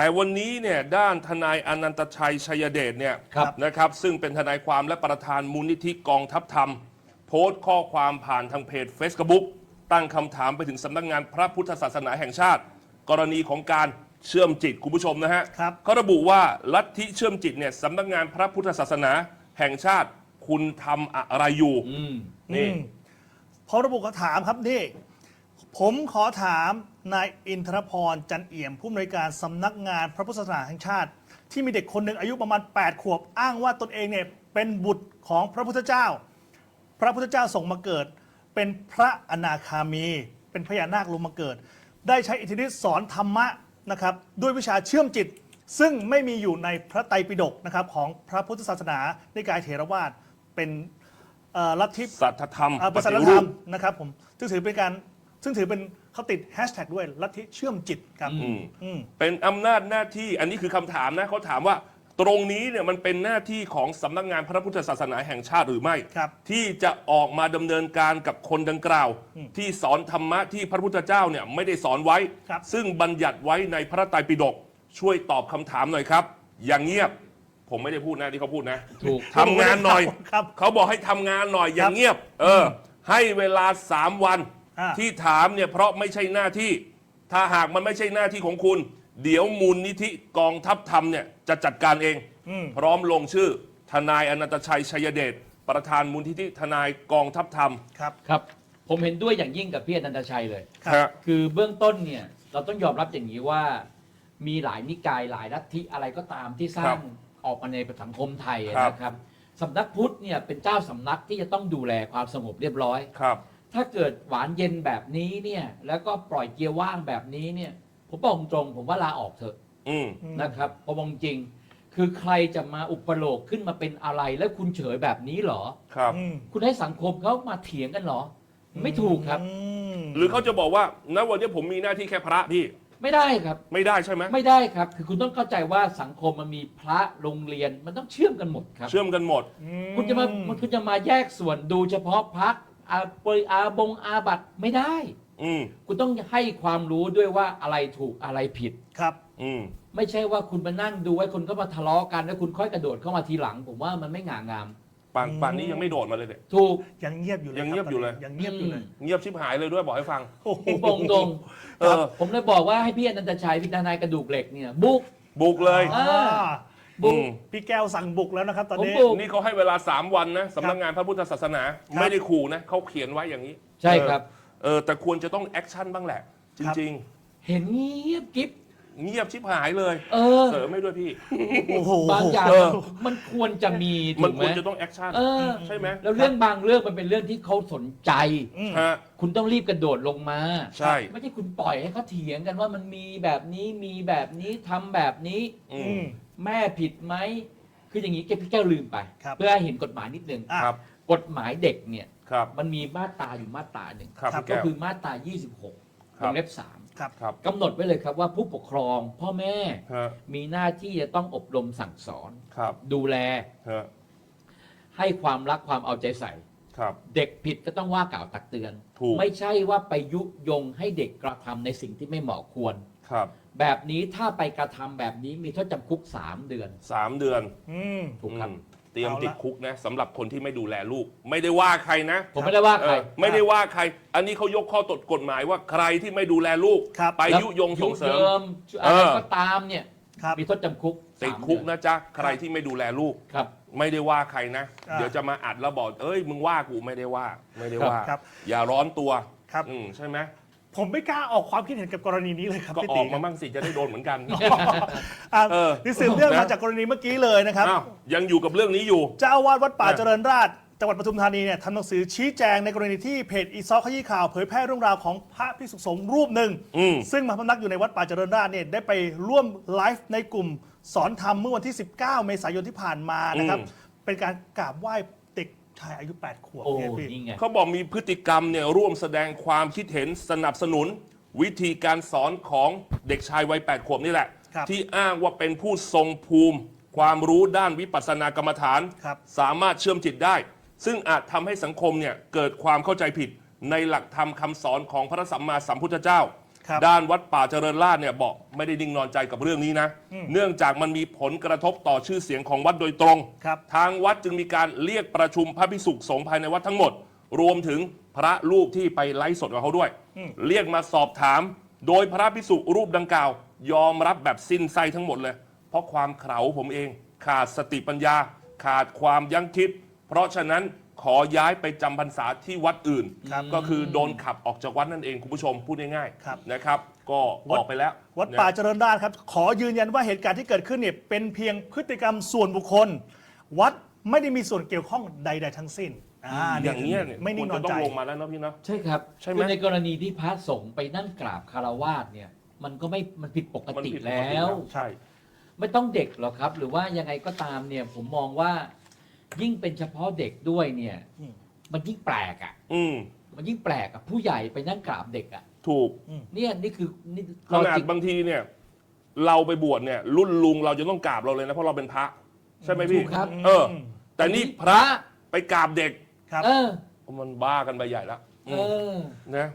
แต่วันนี้เนี่ยด้านทนายอนันตชัยชัยเดชเนี่ยครับ นะครับซึ่งเป็นทนายความและประธานมูลนิธิกองทัพธรรม โพสต์ข้อความผ่านทางเพจ Facebook ตั้งคำถามไปถึงสำนักงานพระพุทธศาสนาแห่งชาติ กรณีของการเชื่อมจิตคุณผู้ชมนะฮะครับ เขาระบุว่าลัทธิเชื่อมจิตเนี่ยสำนักงานพระพุทธศาสนาแห่งชาติคุณทำอะไรอยู่อืมนี่อืมพอระบุคำถามครับนี่ ผมขอถามนายอินทรพรจันเอี่ยมผู้อำนวยการสำนักงานพระพุทธศาสนาแห่งชาติ ที่มีเด็กคนหนึ่งอายุประมาณ 8 ขวบอ้างว่าตนเองเนี่ยเป็นบุตรของพระพุทธเจ้า พระพุทธเจ้าส่งมาเกิด เป็นพระอนาคามี เป็นพญานาคลงมาเกิด ได้ใช้อิทธิฤทธิ์สอนธรรมะนะครับด้วยวิชาเชื่อมจิต ซึ่งไม่มีอยู่ในพระไตรปิฎกนะครับของพระพุทธศาสนาในกายเถรวาทเป็นเอ่อลัทธิสัทธธรรมอ่าปประสาฏิทธรรูรปมนะครับผมซึ่งถือเป็นการ ซึ่งถือเป็นเขาติดแฮชแท็กด้วยลัทธิเชื่อมจิตครับอืม อืม เป็นอำนาจหน้าที่อันนี้คือคำถามนะเขาถามว่า ตรงนี้เนี่ยมันเป็นหน้าที่ของสำนักงานพระพุทธศาสนาแห่งชาติหรือไม่ ครับที่จะออกมาดำเนินการกับคนดังกล่าวที่สอนธรรมะที่พระพุทธเจ้าเนี่ยไม่ได้สอนไว้ ครับ ซึ่งบัญญัติไว้ในพระไตรปิฎกช่วยตอบคำถามหน่อยครับ อย่างเงียบผมไม่ได้พูดนะที่เขาพูดนะถูก ทำงานหน่อย ครับ เขาบอกให้ทำงานหน่อยอย่างเงียบ เออ ให้เวลาสามวัน อ่า ที่ถามเนี่ยเพราะไม่ใช่หน้าที่ ถ้าหากมันไม่ใช่หน้าที่ของคุณ เดี๋ยวมูลนิธิกองทัพธรรมเนี่ยจะจัดการเองอืมพร้อมลงชื่อ ทนายอนันตชัยชัยเดชประธานมูลนิธิทนายกองทัพธรรมครับ ครับ ผมเห็นด้วยอย่างยิ่งกับพี่อนันตชัยเลย ครับ ฮะ คือเบื้องต้นเนี่ยเราต้องยอมรับอย่างนี้ว่า มีหลายนิกายหลายลัทธิอะไรก็ตามที่สร้างออกมาในสังคมไทยครับ นะครับสำนักพุทธเนี่ยเป็นเจ้าสำนักที่จะต้องดูแลความสงบเรียบร้อย ครับ ถ้าเกิดหวานเย็นแบบนี้เนี่ย แล้วก็ปล่อยเกียร์ว่างแบบนี้เนี่ย ผมบอกตรงๆผมว่าลาออกเถอะอืมอืมนะครับเพราะมองจริง คือใครจะมาอุปโลกขึ้นมาเป็นอะไรแล้วคุณเฉยแบบนี้เหรอ ครับ อืมคุณให้สังคมเขามาเถียงกันเหรอ ไม่ถูกครับ อืมหรือเขาจะบอกว่าณวันนี้ผมมีหน้าที่แค่พระพี่ไม่ได้ครับ ไม่ได้ใช่ไหมไม่ได้ครับ คือคุณต้องเข้าใจว่าสังคมมันมีพระโรงเรียนมันต้องเชื่อมกันหมดครับ เชื่อมกันหมด อื คุณจะมามันคุณจะมาแยกส่วนดูเฉพาะพัก อาปริอาบงอาบัตไม่ได้ อืมคุณต้องให้ความรู้ด้วยว่าอะไรถูกอะไรผิด ครับ อืมไม่ใช่ว่าคุณมานั่งดูไว้คนก็มาทะเลาะกันแล้วคุณค่อยกระโดดเข้ามาทีหลัง ผมว่ามันไม่งามงามป่านอืมป่านนี้ยังไม่โดดมาเลยเนี่ย ถูก ยังเงียบอยู่เลยยังเงียบครับอยู่เลย ยังเงียบอยู่เลยเงียบชิบหายเลยด้วยบอกให้ฟัง โอ้โห ผมบอกตรงเออ ผมเลยบอกว่าให้พี่อนันตชัยพี่ทนายกระดูกเหล็กเนี่ยบุก บุกเลย อ่า บุกอืมพี่แก้วสั่งบุกแล้วนะครับ ตอนนี้ ผมบุก นี่เขาให้เวลา 3 วันนะสำนักงานพระพุทธศาสนา ครับไม่ได้ขู่นะเขาเขียนไว้อย่างนี้ใช่ครับ เออแต่ควรจะต้องแอคชั่นบ้างแหละ จครับ ริง เห็นเงียบกิ๊บๆ เงียบชิบหายเลยเออ เสริมไม่ด้วยพี่ โอ้โห บางอย่างเออ มันควรจะมีมัถูนกไหคมวรจะต้องแอคชั่นเออ ใช่ไหมแล้วเรื่องบางเรื่องมันเป็นเรื่องที่เขาสนใจ อืม ฮะ คุณต้องรีบกระโดดลงมาใช่ ไม่ใช่คุณปล่อยให้เขาเถียงกันว่ามันมีแบบนี้มีแบบนี้ทำแบบนี้ อือืมม แม่ผิดไหมคืออย่างนี้แกพี่แก้วลืมไป ครับ เพื่อให้เห็นกฎหมายนิดนึงอะ ครับ กฎหมายเด็กเนี่ยครับ มันมีมาตราอยู่มาตราหนึ่งครับครับพี่ก็แก้วคือมาตรา 26ครัวบงเล็บครับ ครับ3กำหนดไว้เลยครับว่าผู้ปกครองพ่อแม่ฮะมีหน้าที่จะต้องอบรมสั่งสอน ครับดูแลฮะให้ความรักความเอาใจใส่ ครับ เด็กผิดก็ต้องว่ากล่าวตักเตือน ถูก ไม่ใช่ว่าไปยุยงให้เด็กกระทำในสิ่งที่ไม่เหมาะควร ครับแบบนี้ถ้าไปกระทำแบบนี้มีโทษจำคุก 3 เดือน สามเดือนอืม ถูกครับ อืมเตรียมเอาละติดคุกนะสำหรับคนที่ไม่ดูแลลูก ไม่ได้ว่าใครนะผมไม่ได้ว่าเอใครอไม่ได้ว่าใคร อันนี้เขายกข้อกฎกฎหมายว่าใครที่ไม่ดูแลลูก ครับ ไปยุยงส่งเสริมยุอะไรเออ ก็ตามเนี่ยครับ มีโทษจำคุกติดสามคุกเดือนะจ๊ะ ใครที่ไม่ดูแลลูก ครับ ไม่ได้ว่าใครนะ อ่าเดี๋ยวจะมาอัดแล้วบอกเอ้ย มึงว่ากูไม่ได้ว่า ไม่ได้ว่า ครับอย่าร้อนตัวครับ อืมใช่ไหม ผมไม่กล้าออกความคิดเห็นกับกรณีนี้เลยครับก็พี่อติอกมาบ้างสิจะได้โดนเหมือนกัน อะเออนี่สืบเรื่องนะ มาจากกรณีเมื่อกี้เลยนะครับ อ้าวยังอยู่กับเรื่องนี้อยู่ เจ้าอาวาสวัดป่านะเจริญราษฎร์จังหวัดปทุมธานีเนี่ยทำหนังสือชี้แจงในกรณีที่เพจอีซอกขยี้ข่าวเผยแพร่เรื่องราวของพระภิกษุสงฆ์รูปหนึ่ง อืม ซึ่งมาพำนักอยู่ในวัดป่าเจริญราษฎร์เนี่ยได้ไปร่วมไลฟ์ในกลุ่มสอนธรรมเมื่อวันที่ 19 เมษายนที่ผ่านมานะครับอืมเป็นการกราบไหว้เด็ก ชายอายุ 8 ขวบโอ้เนี่ยพี่นี่ไง เขาบอกมีพฤติกรรมเนี่ยร่วมแสดงความคิดเห็นสนับสนุน วิธีการสอนของเด็กชายวัย 8 ขวบนี่แหละ ครับที่อ้างว่าเป็นผู้ทรงภูมิ ความรู้ด้านวิปัสสนากรรมฐาน ครับ สามารถเชื่อมจิตได้ ซึ่งอาจทำให้สังคมเนี่ยเกิดความเข้าใจผิดในหลักธรรมคำสอนของพระสัมมาสัมพุทธเจ้า ครับด้านวัดป่าเจริญราษฎร์เนี่ยบอกไม่ได้นิ่งนอนใจกับเรื่องนี้นะ อืมเนื่องจากมันมีผลกระทบต่อชื่อเสียงของวัดโดยตรง ครับ ทางวัดจึงมีการเรียกประชุมพระภิกษุสงฆ์ภายในวัดทั้งหมด รวมถึงพระรูปที่ไปไลฟ์สดกับเขาด้วย อืม เรียกมาสอบถาม โดยพระภิกษุรูปดังกล่าว ยอมรับแบบสิ้นไส้ทั้งหมดเลย เพราะความเขลาผมเอง ขาดสติปัญญา ขาดความยั้งคิด เพราะฉะนั้น ขอย้ายไปจำพรรษาที่วัดอื่น ครับก็คือโดนขับออกจากวัดนั่นเองคุณผู้ชมพูดง่ายครับ ๆนะครับ ก็ออกไปแล้ววัดป่าเจริญราษฎร์ครับ ขอยืนยันว่าเหตุการณ์ที่เกิดขึ้นเนี่ยเป็นเพียงพฤติกรรมส่วนบุคคล วัดไม่ได้มีส่วนเกี่ยวข้องใด ๆ ทั้งสิ้นอ่าอย่างเงี้ยเนี่ยไม่นิ่งนควอรนจะต้ใจ องลงมาแล้วเนาะพี่เนาะใช่ครับใช่ไหมคือในกรณีที่พระสงฆ์ไปนั่งกราบคารวาสเนี่ย มันก็ไม่มันผิดปกมันติผิดปกแล้ติวใช่ ไม่ต้องเด็กหรอกครับ หรือว่ายังไงก็ตามเนี่ยผมมองว่า ยิ่งเป็นเฉพาะเด็กด้วยเนี่ย อืม มันยิ่งแปลกอะ อืม มันยิ่งแปลกอะผู้ใหญ่ไปนั่งกราบเด็กอะ ถูก เนี่ยนี่คือนี่ขนาดบางทีเนี่ย เราไปบวชเนี่ย รุ่นลุงเราจะต้องกราบเราเลยนะ เพราะเราเป็นพระ ใช่ไหมพี่ ถูกครับ เออ แต่นี่พระไปกราบเด็ก ครับ เออ มันบ้ากันไปใหญ่แล้วเออนะ